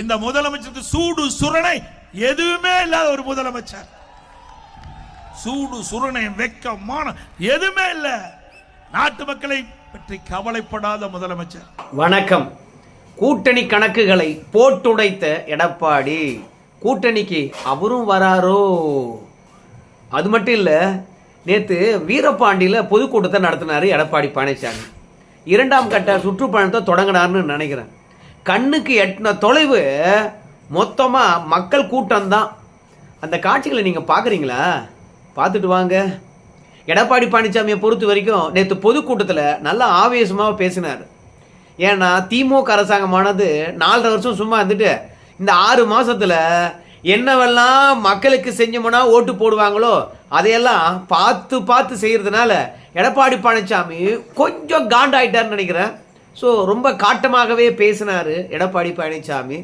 இந்த முதலமைச்சருக்கு சூடு சுரணை எதுவுமே இல்லாத ஒரு முதலமைச்சர். சூடு சுரணை வெக்கமான எதுவுமே இல்லை. நாட்டு மக்களை பற்றி கவலைப்படாத முதலமைச்சர். வணக்கம். கூட்டணி கணக்குகளை போட்டுடைத்த எடப்பாடி கூட்டணிக்கு அவரும் வராரோ? அது மட்டும் இல்லை நேற்று வீரபாண்டியில் பொதுக்கூட்டத்தை நடத்தினார் எடப்பாடி பழனிசாமி இரண்டாம் கட்ட சுற்றுப்பயணத்தை தொடங்கினார்னு நினைக்கிறேன். கண்ணுக்கு எட்டின தொலைவு மொத்தமாக மக்கள் கூட்டம்தான். அந்த காட்சிகளை நீங்கள் பார்க்குறீங்களா பார்த்துட்டு வாங்க. எடப்பாடி பழனிசாமியை பொறுத்த வரைக்கும் நேற்று பொதுக்கூட்டத்தில் நல்லா ஆவேசமாக பேசினார். ஏன்னா திமுக அரசாங்கமானது நாலரை வருஷம் சும்மா இருந்துட்டு இந்த ஆறு மாதத்தில் என்னவெல்லாம் மக்களுக்கு செஞ்சோம்னா ஓட்டு போடுவாங்களோ அதையெல்லாம் பார்த்து பார்த்து செய்கிறதுனால எடப்பாடி பழனிசாமி கொஞ்சம் காண்டாயிட்டார்னு நினைக்கிறேன். ஸோ ரொம்ப காட்டமாகவே பேசினார் எடப்பாடி பழனிசாமி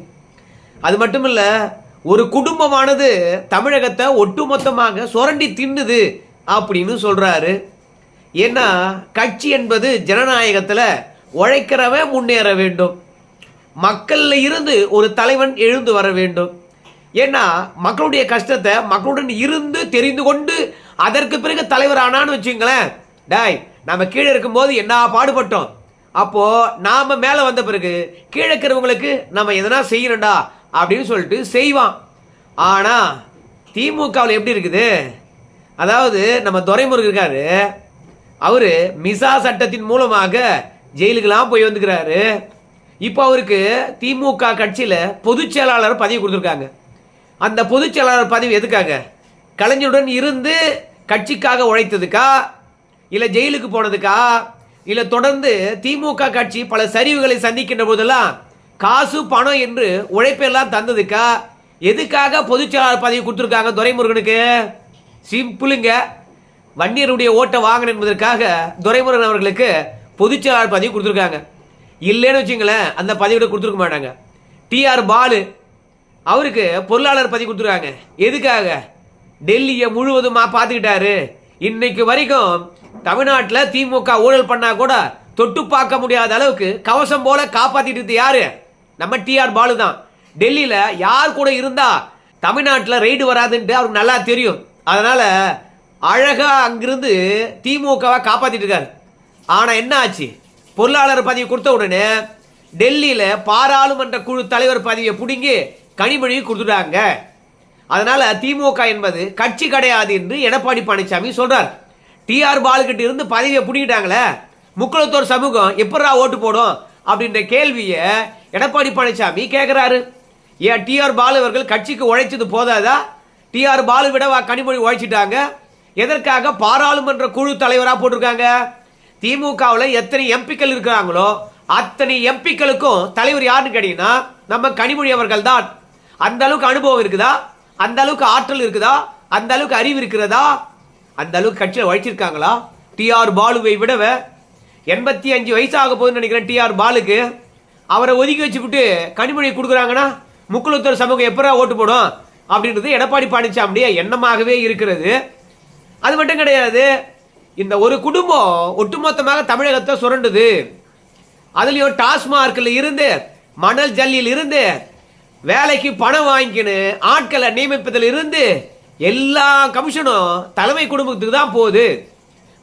அது மட்டும் இல்லை ஒரு குடும்பமானது தமிழகத்தை ஒட்டுமொத்தமாக சுரண்டி தின்னுது அப்படின்னு சொல்கிறாரு ஏன்னா கட்சி என்பது ஜனநாயகத்தில் உழைக்கிறவன் முன்னேற வேண்டும். மக்களில் இருந்து ஒரு தலைவன் எழுந்து வர வேண்டும். ஏன்னா மக்களுடைய கஷ்டத்தை மக்களுடன் இருந்து தெரிந்து கொண்டு அதற்கு பிறகு தலைவர் ஆனான்னு வச்சுங்களேன். டாய் நம்ம கீழே இருக்கும்போது என்ன பாடுபட்டோம்? அப்போ நாம மேலே வந்த பிறகு கீழே இருக்கிறவங்களுக்கு நம்ம எதனா செய்யணும்டா அப்படின்னு சொல்லிட்டு செய்வான். ஆனா திமுகவில் எப்படி இருக்குது? அதாவது நம்ம துரைமுருகன் இருக்காரு. அவரு மிசா சட்டத்தின் மூலமாக ஜெயிலுக்கெல்லாம் போய் வந்துக்கிறாரு. இப்போ அவருக்கு திமுக கட்சியில் பொதுச் செயலாளர் பதவி கொடுத்துருக்காங்க. அந்த பொதுச் செயலாளர் பதவி எதுக்காக? கலைஞருடன் இருந்து கட்சிக்காக உழைத்ததுக்கா? இல்லை ஜெயிலுக்கு போனதுக்கா? இல்லை தொடர்ந்து திமுக கட்சி பல சரிவுகளை சந்திக்கின்ற போதெல்லாம் காசு பணம் என்று உழைப்பெல்லாம் தந்ததுக்கா? எதுக்காக பொதுச் செயலாளர் பதவி கொடுத்துருக்காங்க துரைமுருகனுக்கு? சிம்பிளுங்க. வன்னியருடைய ஓட்டை வாங்கணும் என்பதற்காக துரைமுருகன் அவர்களுக்கு பொதுச் செயலாளர் பதவி கொடுத்துருக்காங்க. இல்லைன்னு வச்சுங்களேன் அந்த பதவியோட கொடுத்துருக்க மாட்டாங்க. டிஆர் பாலு அவருக்கு பொருளாளர் பதவி கொடுத்துருக்காங்க. எதுக்காக? டெல்லியை முழுவதுமாக பார்த்துக்கிட்டாரு. இன்னைக்கு வரைக்கும் தமிழ்நாட்டில் திமுக ஊழல் பண்ணா கூட தொட்டு பார்க்க முடியாத அளவுக்கு கவசம் போல காப்பாத்திட்டு யாரு? நம்ம டிஆர் பாலு தான். டெல்லியில யார் கூட இருந்தா தமிழ்நாட்டில் ரைடு வராதுன்ட்டு அவருக்கு நல்லா தெரியும். அதனால அழகா அங்கிருந்து திமுகவை காப்பாத்திட்டு இருக்காரு. ஆனா என்ன ஆச்சு? பொருளாளர் பதவி கொடுத்த உடனே டெல்லியில பாராளுமன்ற குழு தலைவர் பதவியை பிடுங்கி கனிமொழி கொடுத்துட்டாங்க. அதனால திமுக என்பது கட்சி கிடையாது என்று எடப்பாடி பழனிசாமி சொல்றார். டிஆர் பாலுகிட்ட இருந்து பதவியை பிடிக்கிட்டாங்களே முக்குளத்தோர் சமூகம் எப்படா ஓட்டு போடும்? அப்படின்ற கேள்வியை எடப்பாடி பழனிசாமி கேட்குறாரு ஏன் டிஆர் பாலு அவர்கள் கட்சிக்கு உழைச்சது போதாதா? டிஆர் பாலு விட வா கனிமொழி உழைச்சிட்டாங்க? எதற்காக பாராளுமன்ற குழு தலைவராக போட்டிருக்காங்க? திமுகவில் எத்தனை எம்பிக்கள் இருக்கிறாங்களோ அத்தனை எம்பிக்களுக்கும் தலைவர் யாருன்னு கேட்டீங்கன்னா நம்ம கனிமொழி அவர்கள் தான் அந்த அளவுக்கு அனுபவம் இருக்குதா? அந்த அளவுக்கு ஆற்றல் இருக்குதா? அந்த அளவுக்கு அறிவு இருக்கிறதா? அந்த அளவுக்கு கட்சியில் உழைச்சிருக்காங்களா டிஆர் பாலுவை விடவ எண்பத்தி அஞ்சு வயசாக போகுதுன்னு நினைக்கிறேன் டிஆர் பாலுக்கு. அவரை ஒதுக்கி வச்சுக்கிட்டு கனிமொழி கொடுக்குறாங்கன்னா முக்குளத்தூர் சமூகம் எப்பரா ஓட்டு போடும்? அப்படின்றது எடப்பாடி பழனிசாமியுடைய எண்ணமாகவே இருக்கிறது. அது மட்டும் கிடையாது இந்த ஒரு குடும்பம் ஒட்டுமொத்தமாக தமிழகத்தை சுரண்டுது. அதுலேயும் டாஸ்மார்க்கில் இருந்து மணல் ஜல்லியில் இருந்து வேலைக்கு பணம் வாங்கிக்கின்னு ஆட்களை நியமிப்பதில் இருந்து எல்லா கமிஷனும் தலைமை குடும்பத்துக்கு தான் போகுது.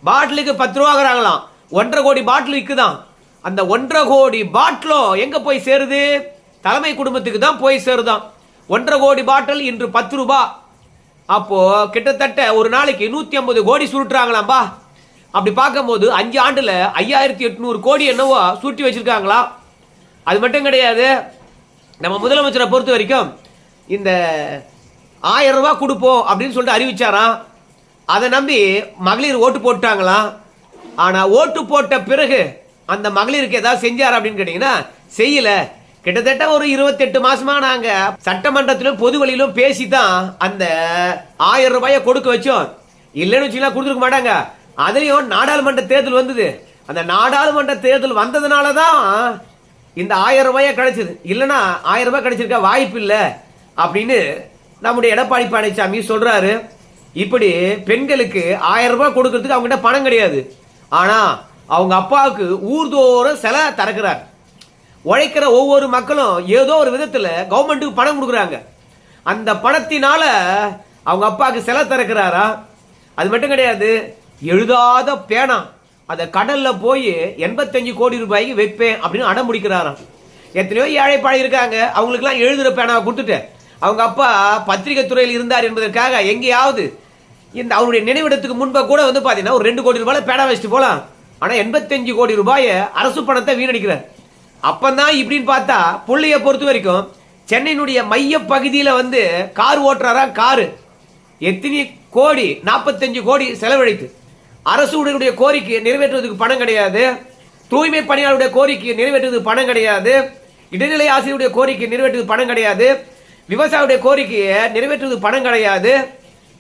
பாட்டிலுக்கு பத்து ரூபாங்கிறாங்களாம் ஒன்றரை கோடி பாட்டில் விற்குதான் அந்த ஒன்றரை கோடி பாட்டிலும் எங்க போய் சேருது? தலைமை குடும்பத்துக்கு தான் போய் சேருதான் ஒன்றரை கோடி பாட்டில் இன்று பத்து ரூபா. அப்போ கிட்டத்தட்ட ஒரு நாளைக்கு நூத்தி ஐம்பது கோடி சுருட்டுறாங்களாம்பா அப்படி பார்க்கும்போது அஞ்சு ஆண்டுல ஐயாயிரத்தி எட்நூறு கோடி என்னவோ சுருட்டி வச்சிருக்காங்களா? அது மட்டும் கிடையாது. நம்ம முதலமைச்சரை பொறுத்த வரைக்கும் இந்த ஆயிரம் ரூபா கொடுப்போம் அப்படின்னு சொல்லிட்டு அறிவிச்சாராம். அதை நம்பி மகளிர் ஓட்டு போட்டாங்களாம். ஆனால் ஓட்டு போட்ட பிறகு அந்த மகளிருக்கு ஏதாவது செஞ்சார் அப்படின்னு கேட்டிங்கன்னா செய்யலை. கிட்டத்தட்ட ஒரு இருபத்தெட்டு மாசமா நாங்க சட்டமன்றத்திலும் பொது வழியிலும் பேசி தான் அந்த ஆயிரம் ரூபாயை கொடுக்க வச்சோம். இல்லைன்னு வச்சுக்கலாம் கொடுத்துருக்க மாட்டாங்க. அதுலேயும் நாடாளுமன்ற தேர்தல் வந்தது. அந்த நாடாளுமன்ற தேர்தல் வந்ததுனால தான் இந்த ஆயிரம் ரூபாயை கிடைச்சது. இல்லைன்னா ஆயிரம் ரூபாய் கிடைச்சிருக்க வாய்ப்பு இல்லை அப்படின்னு நம்முடைய எடப்பாடி பழனிசாமி சொல்றாரு இப்படி பெண்களுக்கு ஆயிரம் ரூபாய் கொடுக்கறதுக்கு அவங்ககிட்ட பணம் கிடையாது. ஆனா அவங்க அப்பாவுக்கு ஊர்தோறும் சிலை திறக்கிறார் உழைக்கிற ஒவ்வொரு மக்களும் ஏதோ ஒரு விதத்துல கவர்மெண்ட்டுக்கு பணம் கொடுக்குறாங்க. அந்த பணத்தினால அவங்க அப்பாவுக்கு சிலை திறக்கிறாரா அது மட்டும் கிடையாது எழுதாத பேனா. அதை கடல்ல போய் எண்பத்தஞ்சு கோடி ரூபாய்க்கு வைப்பேன் அப்படின்னு அடம் முடிக்கிறாராம் எத்தனையோ ஏழை பாழை இருக்காங்க அவங்களுக்குலாம் எழுதுற பேனாவை கொடுத்துட்டேன். அவங்க அப்பா பத்திரிகை துறையில் இருந்தார் என்பதற்காக எங்கேயாவது இந்த அவருடைய நினைவிடத்துக்கு முன்பா கூட வந்து பார்த்தீங்கன்னா ஒரு ரெண்டு கோடி ரூபாய் பேடா வச்சுட்டு போகலாம் ஆனால் எண்பத்தஞ்சு கோடி ரூபாயை அரசு பணத்தை வீணடிக்கிறார். அப்பந்தான் இப்படின்னு பார்த்தா புள்ளைய பொறுத்த வரைக்கும் சென்னையினுடைய மைய பகுதியில் வந்து கார் ஓட்டுறாரா? காரு. எத்தனை கோடி? நாற்பத்தஞ்சு கோடி செலவழித்து. அரசு ஊழியர்களுடைய கோரிக்கை நிறைவேற்றுவதற்கு பணம் கிடையாது. தூய்மை பணியாளருடைய கோரிக்கை நிறைவேற்றுவதற்கு பணம் கிடையாது. இடைநிலை ஆசிரியருடைய கோரிக்கை நிறைவேற்றுவதற்கு பணம் கிடையாது. விவசாயியுடைய கோரிக்கையை நிறைவேற்றுவதுக்கு பணம் கிடையாது.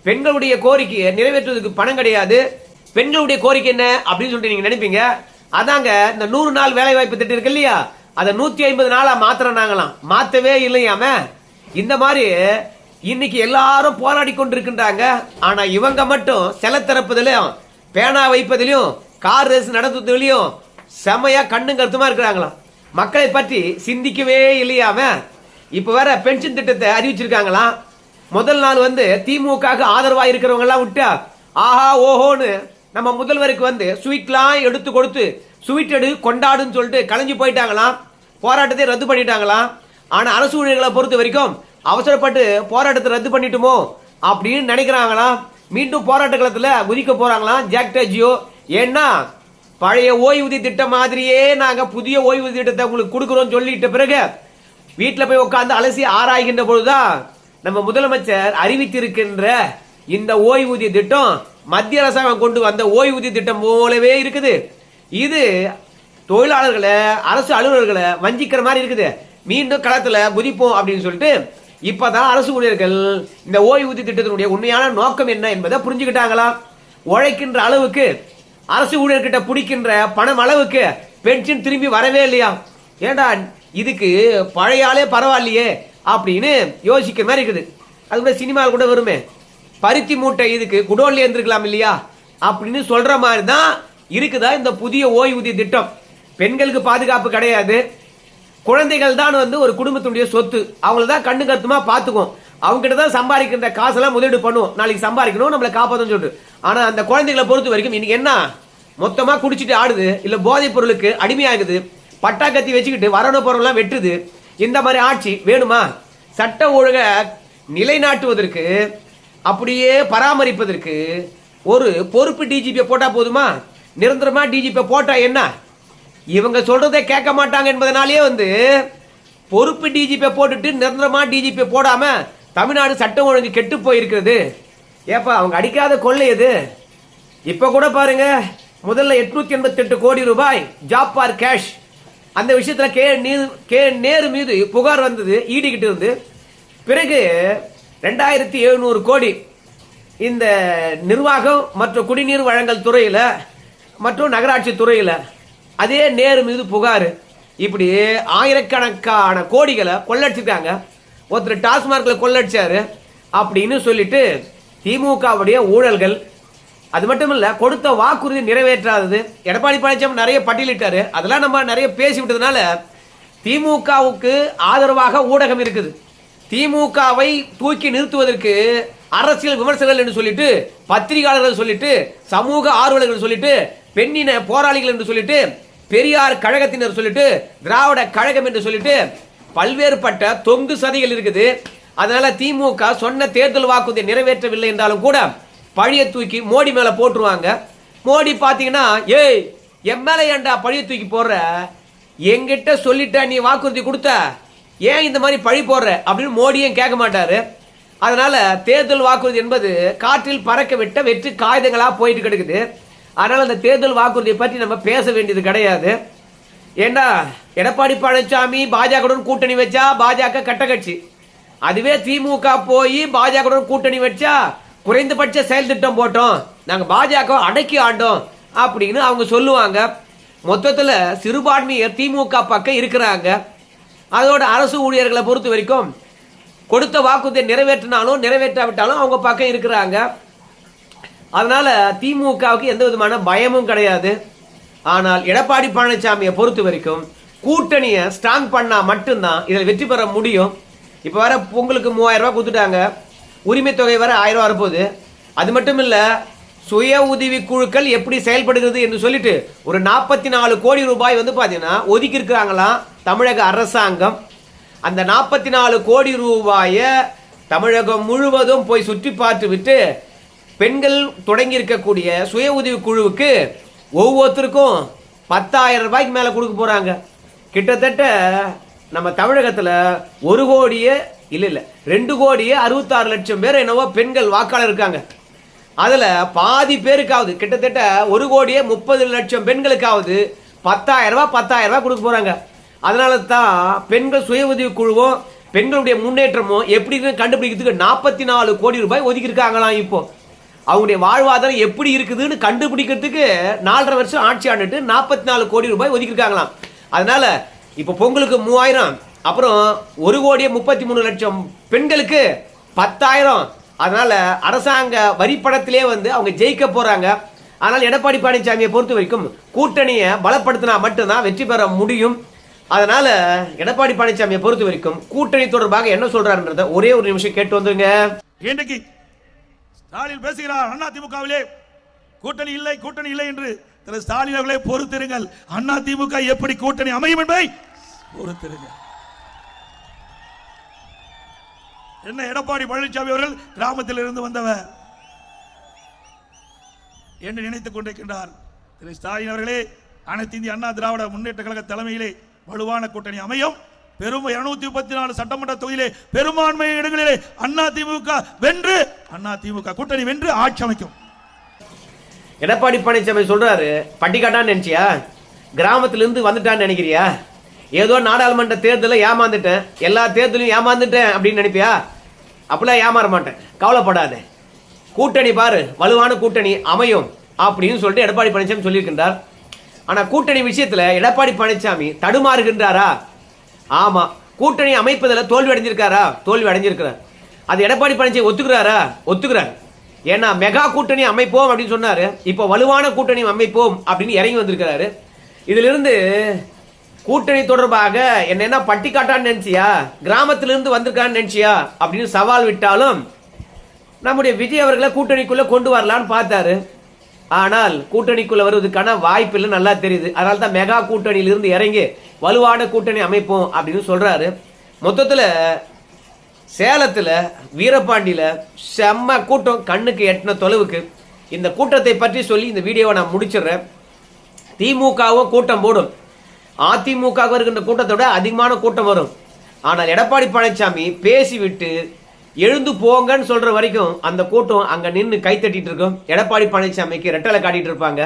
பெண்களுடைய கோரிக்கையை நிறைவேற்றுவதற்கு பணம் கிடையாது. பெண்களுடைய கோரிக்கை என்ன அப்படின்னு சொல்லிட்டு நீங்க நினைப்பீங்க. அதாங்க இந்த நூறு நாள் வேலை வாய்ப்பு திட்டம் இருக்கு இல்லையா? அதை நூத்தி ஐம்பது நாளா மாத்திரனாங்களாம் மாத்தவே இல்லையாம இந்த மாதிரி இன்னைக்கு எல்லாரும் போராடி கொண்டிருக்கின்றாங்க. ஆனா இவங்க மட்டும் செல திறப்பதிலையும் பேனா வைப்பதிலையும் கார் ரேஸ் நடத்துவதிலையும் செமையா கண்ணு கருத்துமா இருக்கிறாங்களாம். மக்களை பற்றி சிந்திக்கவே இல்லையாம இப்போ வேற பென்ஷன் திட்டத்தை அறிவிச்சிருக்காங்களாம் முதல் நாள் வந்து திமுக ஆதரவா இருக்கிறவங்க எல்லாம் விட்டா ஆஹா ஓஹோன்னு நம்ம முதல்வருக்கு வந்து ஸ்வீட்லாம் எடுத்து கொடுத்து ஸ்வீட் எடு கொண்டாடுன்னு சொல்லிட்டு கலைஞ்சு போயிட்டாங்களாம் போராட்டத்தை ரத்து பண்ணிட்டாங்களாம் ஆனா அரசு ஊழியர்களை பொறுத்த வரைக்கும் அவசரப்பட்டு போராட்டத்தை ரத்து பண்ணிட்டுமோ அப்படின்னு நினைக்கிறாங்களாம் மீண்டும் போராட்ட களத்துல குதிக்க போறாங்களாம் ஜாக் டஜியோ ஏன்னா பழைய ஓய்வூதிய திட்டம் மாதிரியே நாங்க புதிய ஓய்வூதிய திட்டத்தை உங்களுக்கு கொடுக்குறோம் சொல்லிட்ட பிறகு வீட்டில் போய் உட்காந்து அலசி ஆராய்கின்ற பொழுதுதான் நம்ம முதலமைச்சர் அறிவித்திருக்கின்ற இந்த ஓய்வூதிய திட்டம் மத்திய அரசாங்கம் கொண்டு வந்த ஓய்வூதிய திட்டம் போலவே இருக்குது. இது தொழிலாளர்களை அரசு அலுவலர்களை வஞ்சிக்கிற மாதிரி இருக்குது. மீண்டும் களத்தில் குதிப்போம் அப்படின்னு சொல்லிட்டு இப்பதான் அரசு ஊழியர்கள் இந்த ஓய்வூதிய திட்டத்தினுடைய உண்மையான நோக்கம் என்ன என்பதை புரிஞ்சுக்கிட்டாங்களா? உழைக்கின்ற அளவுக்கு அரசு ஊழியர்கிட்ட பிடிக்கின்ற பணம் அளவுக்கு பென்ஷன் திரும்பி வரவே இல்லையா? ஏண்டா இதுக்கு பழையாலே பரவாயில்லையே அப்படின்னு யோசிக்கிற மாதிரி இருக்குது. அது கூட சினிமாவில் கூட வருமே. பருத்தி மூட்டை இதுக்கு குடோன்லேயே இருந்திருக்கலாம் இல்லையா? அப்படின்னு சொல்கிற மாதிரி தான் இருக்குதா இந்த புதிய ஓய்வூதிய திட்டம். பெண்களுக்கு பாதுகாப்பு கிடையாது. குழந்தைகள் தான் வந்து ஒரு குடும்பத்தினுடைய சொத்து. அவங்கள தான் கண்ணு கருத்துமா பார்த்துக்கும் அவங்ககிட்ட தான் சம்பாதிக்கின்ற காசெல்லாம் முதலீடு பண்ணுவோம் நாளைக்கு சம்பாதிக்கணும் நம்மளை காப்பாற்றணும்னு சொல்லிட்டு. ஆனால் அந்த குழந்தைகளை பொறுத்த வரைக்கும் இன்னைக்கு என்ன? மொத்தமாக குடிச்சிட்டு ஆடுது. இல்லை போதைப் பொருளுக்கு அடிமையாகுது. பட்டா கத்தி வச்சுக்கிட்டு வரணும் பொருள்லாம் வெட்டுது. இந்த மாதிரி ஆட்சி வேணுமா? சட்ட ஒழுங்கை நிலைநாட்டுவதற்கு அப்படியே பராமரிப்பதற்கு ஒரு பொறுப்பு டிஜிபியை போட்டால் போதுமா? நிரந்தரமாக டிஜிபியை போட்டால் என்ன? இவங்க சொல்றதை கேட்க மாட்டாங்க என்பதனாலேயே வந்து பொறுப்பு டிஜிபியை போட்டுட்டு நிரந்தரமாக டிஜிபியை போடாமல் தமிழ்நாடு சட்டம் ஒழுங்கு கெட்டு போயிருக்கிறது. ஏப்பா அவங்க அடிக்காத கொள்ளை எது? இப்போ கூட பாருங்க முதல்ல எட்நூத்தி எண்பத்தெட்டு கோடி ரூபாய் ஜாப் ஆர் கேஷ் அந்த விஷயத்துல கே நீர் கே நேரு மீது புகார் வந்தது ஈடிக்கிட்டு இருந்து. பிறகு ரெண்டாயிரத்தி எழுநூறு கோடி இந்த நிர்வாகம் மற்றும் குடிநீர் வழங்கல் துறையில் மற்றும் நகராட்சி துறையில் அதே நேரு மீது புகார். இப்படி ஆயிரக்கணக்கான கோடிகளை கொள்ளடிச்சிருக்காங்க. ஒருத்தர் டாஸ்மார்க்கில் கொள்ளடிச்சாரு அப்படின்னு சொல்லிட்டு திமுகவுடைய ஊழல்கள் அது மட்டும் இல்லை கொடுத்த வாக்குறுதி நிறைவேற்றாதது. எடப்பாடி பழனிசாமி நிறைய பட்டியலிட்டாரு. அதெல்லாம் நம்ம நிறைய பேசி விட்டதுனால திமுகவுக்கு ஆதரவாக ஊடகம் இருக்குது. திமுகவை தூக்கி நிறுத்துவதற்கு அரசியல் விமர்சகர்கள் என்று சொல்லிட்டு பத்திரிகையாளர்கள் சொல்லிட்டு சமூக ஆர்வலர்கள் சொல்லிட்டு பெண்ணின போராளிகள் என்று சொல்லிட்டு பெரியார் கழகத்தினர் சொல்லிட்டு திராவிட கழகம் என்று சொல்லிட்டு பல்வேறுபட்ட தொங்கு சதிகள் இருக்குது. அதனால திமுக சொன்ன தேர்தல் வாக்குறுதியை நிறைவேற்றவில்லை என்றாலும் கூட பழிய தூக்கி மோடி மேலே போட்டுருவாங்க. மோடி பார்த்தீங்கன்னா ஏய் என் மேலே ஏன்டா பழிய தூக்கி போடுற? எங்கிட்ட சொல்லிட்ட நீ வாக்குறுதி கொடுத்த? ஏன் இந்த மாதிரி பழி போடுற? அப்படின்னு மோடியும் கேட்க மாட்டார். அதனால் தேர்தல் வாக்குறுதி என்பது காற்றில் பறக்க விட்ட வெற்றி காகிதங்களாக போயிட்டு கிடக்குது. அதனால் அந்த தேர்தல் வாக்குறுதியை பற்றி நம்ம பேச வேண்டியது கிடையாது. ஏண்டா எடப்பாடி பழனிசாமி பாஜகவுடன் கூட்டணி வச்சா பாஜக கட்ட கட்சி. அதுவே திமுக போய் பாஜகவுடன் கூட்டணி வச்சா குறைந்தபட்ச செயல் திட்டம் போட்டோம். நாங்கள் பாஜக அடக்கி ஆண்டோம் அப்படின்னு அவங்க சொல்லுவாங்க. மொத்தத்தில் சிறுபான்மையர் திமுக பக்கம் இருக்கிறாங்க. அதோட அரசு ஊழியர்களை பொறுத்த வரைக்கும் கொடுத்த வாக்குறுதியை நிறைவேற்றினாலும் நிறைவேற்றாவிட்டாலும் அவங்க பக்கம் இருக்கிறாங்க. அதனால திமுகவுக்கு எந்த விதமான பயமும் கிடையாது. ஆனால் எடப்பாடி பழனிசாமியை பொறுத்த வரைக்கும் கூட்டணியை ஸ்ட்ராங் பண்ணால் மட்டும்தான் இதில் வெற்றி பெற முடியும். இப்போ வர பொங்கலுக்கு மூவாயிரம் ரூபா கொடுத்துட்டாங்க. உரிமை தொகை வர ஆயிரம் ரூபா வரப்போகுது. அது மட்டும் இல்லை சுய உதவி குழுக்கள் எப்படி செயல்படுகிறது என்று சொல்லிட்டு ஒரு நாற்பத்தி நாலு கோடி ரூபாய் வந்து பார்த்தீங்கன்னா ஒதுக்கி இருக்கிறாங்களாம் தமிழக அரசாங்கம். அந்த நாற்பத்தி நாலு கோடி ரூபாயை தமிழகம் முழுவதும் போய் சுற்றி பார்த்து விட்டு பெண்கள் தொடங்கி இருக்கக்கூடிய சுய உதவி குழுவுக்கு ஒவ்வொருத்தருக்கும் பத்தாயிரம் ரூபாய்க்கு மேலே கொடுக்க போகிறாங்க கிட்டத்தட்ட நம்ம தமிழகத்தில் ஒரு கோடியே இல்லை இல்லை. ரெண்டு கோடியே அறுபத்தாறு லட்சம் பேர் என்னவோ பெண்கள் வாக்காளர் இருக்காங்க. அதில் பாதி பேருக்காவது கிட்டத்தட்ட ஒரு கோடியே முப்பது லட்சம் பெண்களுக்காவது பத்தாயிரரூபா பத்தாயிரரூபா கொடுக்க போகிறாங்க அதனால தான் பெண்கள் சுய உதவி குழுவும் பெண்களுடைய முன்னேற்றமும் எப்படின்னு கண்டுபிடிக்கிறதுக்கு நாற்பத்தி நாலு கோடி ரூபாய் ஒதுக்கியிருக்காங்களாம் இப்போ. அவங்களுடைய வாழ்வாதாரம் எப்படி இருக்குதுன்னு கண்டுபிடிக்கிறதுக்கு நாலரை வருஷம் ஆட்சி ஆண்டுட்டு நாற்பத்தி நாலு கோடி ரூபாய் ஒதுக்கியிருக்காங்களாம். அதனால இப்போ பொங்கலுக்கு மூவாயிரம் அப்புறம் ஒரு கோடியே முப்பத்தி மூணு லட்சம் பெண்களுக்கு பத்தாயிரம். அதனால் அரசாங்க வரிப்படத்திலே வந்து அவங்க ஜெயிக்க போகிறாங்க ஆனால் எடப்பாடி பழனிசாமியை பொறுத்த வரைக்கும் கூட்டணியை பலப்படுத்தினா மட்டும்தான் வெற்றி பெற முடியும். அதனால் எடப்பாடி பழனிசாமியை பொறுத்த வரைக்கும் கூட்டணி தொடர்பாக என்ன சொல்கிறாருன்றத ஒரே ஒரு நிமிஷம் கேட்டு வந்துருங்க. இன்றைக்கு ஸ்டாலின் பேசுகிறார் அண்ணா திமுகவிலே கூட்டணி இல்லை கூட்டணி இல்லை என்று. திரு ஸ்டாலின் அவர்களே பொறுத்திருங்கள். அண்ணா திமுக எப்படி கூட்டணி அமையும் என்பதை பொறுத்திருங்கள். என்ன எடப்பாடி பழனிசாமி அவர்கள் கிராமத்தில் இருந்து வந்தவர். என்று நினைத்துக் கொண்டிருக்கின்றார். திரு ஸ்டாலின் அவர்களே அனைத்து இந்திய அண்ணா திராவிட முன்னேற்ற கழக தலைமையிலே வலுவான கூட்டணி அமையும். பெரும் இருநூத்தி முப்பத்தி நாலு சட்டமன்ற தொகுதியிலே பெரும்பான்மை இடங்களிலே அண்ணா திமுக வென்று அண்ணா திமுக கூட்டணி வென்று ஆட்சி அமைக்கும். எடப்பாடி பழனிசாமி சொல்றாரு பட்டிக்காட்டான்னு நினைச்சியா? கிராமத்திலிருந்து வந்துட்டான்னு நினைக்கிறியா? ஏதோ நாடாளுமன்ற தேர்தலில் ஏமாந்துட்டேன். எல்லா தேர்தலையும் ஏமாந்துட்டேன் அப்படின்னு நினைப்பியா? அப்படிலாம் ஏமாற மாட்டேன். கவலைப்படாத. கூட்டணி பாரு வலுவான கூட்டணி அமையும் அப்படின்னு சொல்லிட்டு எடப்பாடி பழனிசாமி சொல்லியிருக்கின்றார். ஆனால் கூட்டணி விஷயத்தில் எடப்பாடி பழனிசாமி தடுமாறுகின்றாரா? ஆமாம் கூட்டணி அமைப்பதில் தோல்வி அடைஞ்சிருக்காரா? தோல்வி அடைஞ்சிருக்கிறார். அது எடப்பாடி பழனிசாமி ஒத்துக்கிறாரா? ஒத்துக்கிறார். ஏன்னா மெகா கூட்டணி அமைப்போம் அப்படின்னு சொன்னார். இப்போ வலுவான கூட்டணி அமைப்போம் அப்படின்னு இறங்கி வந்திருக்கிறாரு. இதிலிருந்து கூட்டணி தொடர்பாக என்னென்ன என்ன பட்டிக்காட்டான்னு நினைச்சியா? கிராமத்திலிருந்து வந்திருக்கான்னு நினைச்சியா? அப்படின்னு சவால் விட்டாலும் நம்முடைய விஜய் அவர்களை கூட்டணிக்குள்ளே கொண்டு வரலான்னு பார்த்தாரு. ஆனால் கூட்டணிக்குள்ளே வருவதற்கான வாய்ப்பு இல்லை நல்லா தெரியுது. அதனால தான் மெகா கூட்டணியிலிருந்து இறங்கி வலுவான கூட்டணி அமைப்போம் அப்படின்னு சொல்கிறாரு மொத்தத்தில் சேலத்தில் வீரபாண்டியில் செம்ம கூட்டம். கண்ணுக்கு எட்டின தொலைவுக்கு. இந்த கூட்டத்தை பற்றி சொல்லி இந்த வீடியோவை நான் முடிச்சிடுறேன். திமுகவும் கூட்டம் போடும். அதிமுக வருகின்ற கூட்டத்தை விட அதிகமான கூட்டம் வரும். ஆனால் எடப்பாடி பழனிசாமி பேசிவிட்டு எழுந்து போங்கன்னு சொல்ற வரைக்கும் அந்த கூட்டம் அங்க நின்று கை தட்டிட்டு இருக்கும். எடப்பாடி பழனிசாமிக்கு ரெட்டலை காட்டிட்டு இருப்பாங்க.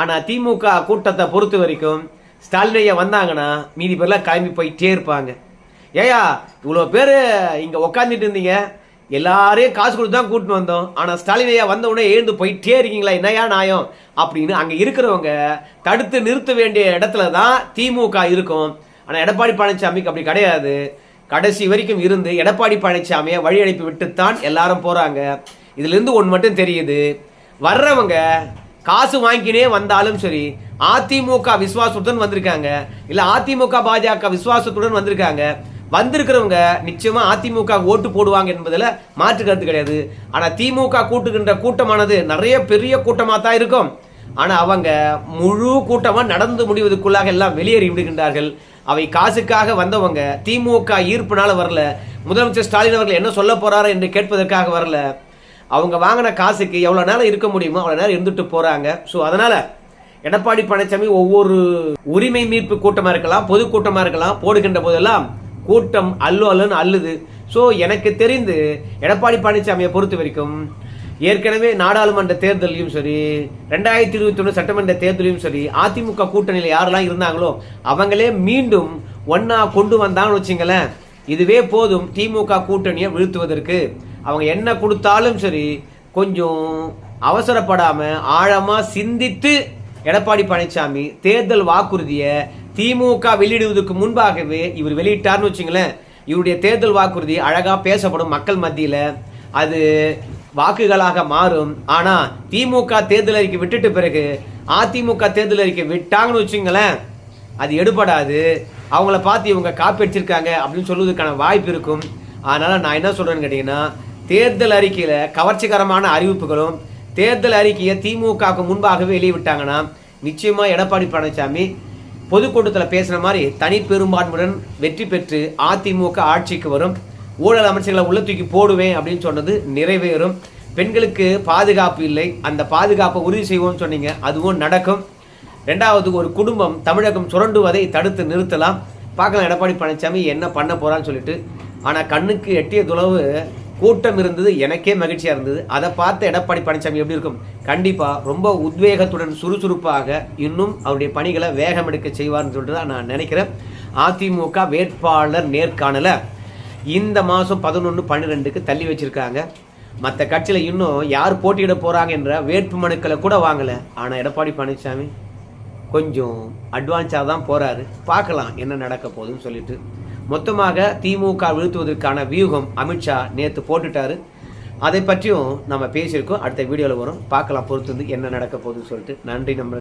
ஆனா திமுக கூட்டத்தை பொறுத்த வரைக்கும் ஸ்டாலின் ஐயா வந்தாங்கன்னா மீதி பேர்லாம் கிளம்பி போயிட்டே இருப்பாங்க. ஏயா இவ்வளோ பேர் இங்கே உக்காந்துட்டு இருந்தீங்க. எல்லாரையும் காசு கொடுத்து தான் கூட்டின்னு வந்தோம். ஆனால் ஸ்டாலின் ஐயா வந்த உடனே எழுந்து போயிட்டே இருக்கீங்களா என்னையா நாயம் அப்படின்னு அங்கே இருக்கிறவங்க தடுத்து நிறுத்த வேண்டிய இடத்துல தான் திமுக இருக்கும். ஆனால் எடப்பாடி பழனிசாமிக்கு அப்படி கிடையாது. கடைசி வரைக்கும் இருந்து எடப்பாடி பழனிசாமியை வழி அனுப்பி விட்டுத்தான் எல்லாரும் போகிறாங்க இதுலேருந்து ஒன்று மட்டும் தெரியுது. வர்றவங்க காசு வாங்கினே வந்தாலும் சரி அதிமுக விசுவாசத்துடன் வந்திருக்காங்க. இல்லை அதிமுக பாஜக விசுவாசத்துடன் வந்திருக்காங்க. வந்திருக்கிறவங்க நிச்சயமா அதிமுக ஓட்டு போடுவாங்க என்பதில் மாற்று கருத்து கிடையாது. ஆனால் திமுக கூட்டுகின்ற கூட்டமானது நிறைய பெரிய கூட்டமாக தான் இருக்கும். ஆனால் அவங்க முழு கூட்டமாக நடந்து முடிவதற்குள்ளாக எல்லாம் வெளியேறி விடுகின்றார்கள். அவை காசுக்காக வந்தவங்க திமுக ஈர்ப்புனால வரல. முதலமைச்சர் ஸ்டாலின் அவர்கள் என்ன சொல்ல போறாரு என்று கேட்பதற்காக வரல. அவங்க வாங்கின காசுக்கு எவ்வளோ நேரம் இருக்க முடியுமோ அவ்வளோ நேரம் இருந்துட்டு போகிறாங்க ஸோ அதனால் எடப்பாடி பழனிசாமி ஒவ்வொரு உரிமை மீட்பு கூட்டமாக இருக்கலாம் பொதுக்கூட்டமாக இருக்கலாம் போடுகின்ற போதெல்லாம் கூட்டம் அல்லு அல்லுன்னு அல்லுது. ஸோ எனக்கு தெரிந்து எடப்பாடி பழனிசாமியை பொறுத்த வரைக்கும் ஏற்கனவே நாடாளுமன்ற தேர்தலையும் சரி ரெண்டாயிரத்தி இருபத்தி ஒன்று சட்டமன்ற தேர்தலையும் சரி அதிமுக கூட்டணியில் யாரெல்லாம் இருந்தாங்களோ அவங்களே மீண்டும் ஒன்னா கொண்டு வந்தாங்கன்னு வச்சுங்களேன் இதுவே போதும் திமுக கூட்டணியை வீழ்த்துவதற்கு. அவங்க என்ன கொடுத்தாலும் சரி கொஞ்சம் அவசரப்படாமல் ஆழமாக சிந்தித்து எடப்பாடி பழனிசாமி தேர்தல் வாக்குறுதியை திமுக வெளியிடுவதற்கு முன்பாகவே இவர் வெளியிட்டார்னு வச்சுங்களேன் இவருடைய தேர்தல் வாக்குறுதி அழகாக பேசப்படும் மக்கள் மத்தியில். அது வாக்குகளாக மாறும். ஆனால் திமுக தேர்தல் அறிக்கை விட்டுட்டு பிறகு அதிமுக தேர்தல் அறிக்கை விட்டாங்கன்னு வச்சுங்களேன் அது எடுபடாது. அவங்கள பார்த்து இவங்க காப்பி அடிச்சிருக்காங்க அப்படின்னு சொல்லுவதற்கான வாய்ப்பு இருக்கும். அதனால் நான் என்ன சொல்கிறேன்னு கேட்டிங்கன்னா தேர்தல் அறிக்கையில் கவர்ச்சிகரமான அறிவிப்புகளும் தேர்தல் அறிக்கையை திமுகவுக்கு முன்பாகவே வெளியிட்டாங்கன்னா நிச்சயமாக எடப்பாடி பழனிசாமி பொதுக்கூட்டத்தில் பேசுகிற மாதிரி தனி பெரும்பான்மையுடன் வெற்றி பெற்று அதிமுக ஆட்சிக்கு வரும். ஊழல் அமைச்சர்களை உள்ள தூக்கி போடுவேன் அப்படின்னு சொன்னது நிறைவேறும். பெண்களுக்கு பாதுகாப்பு இல்லை. அந்த பாதுகாப்பை உறுதி செய்வோம்னு சொன்னீங்க. அதுவும் நடக்கும். ரெண்டாவது ஒரு குடும்பம் தமிழகம் சுரண்டுவதை தடுத்து நிறுத்தலாம். பார்க்கலாம் எடப்பாடி பழனிசாமி என்ன பண்ண போகிறான்னு சொல்லிட்டு. ஆனால் கண்ணுக்கு எட்டிய துளவு கூட்டம் இருந்தது எனக்கே மகிழ்ச்சியாக இருந்தது. அதை பார்த்த எடப்பாடி பழனிசாமி எப்படி இருக்கும்? கண்டிப்பாக ரொம்ப உத்வேகத்துடன் சுறுசுறுப்பாக இன்னும் அவருடைய பணிகளை வேகம் எடுக்க செய்வார்னு சொல்லிட்டு தான் நான் நினைக்கிறேன். அதிமுக வேட்பாளர் நேர்காணலை இந்த மாதம் பதினொன்று பன்னிரெண்டுக்கு தள்ளி வச்சிருக்காங்க. மற்ற கட்சியில் இன்னும் யார் போட்டியிட போகிறாங்க என்ற வேட்பு மனுக்களை கூட வாங்கலை. ஆனால் எடப்பாடி பழனிசாமி கொஞ்சம் அட்வான்ஸாக தான் போகிறாரு பார்க்கலாம் என்ன நடக்க போகுதுன்னு சொல்லிட்டு. மொத்தமாக திமுக வீழ்த்துவதற்கான வியூகம் அமித்ஷா நேற்று போட்டுட்டாரு. அதை பற்றியும் நம்ம பேசியிருக்கோம். அடுத்த வீடியோவில் வரும். பார்க்கலாம் பொறுத்து வந்து என்ன நடக்க போகுதுன்னு சொல்லிட்டு. நன்றி நம்ம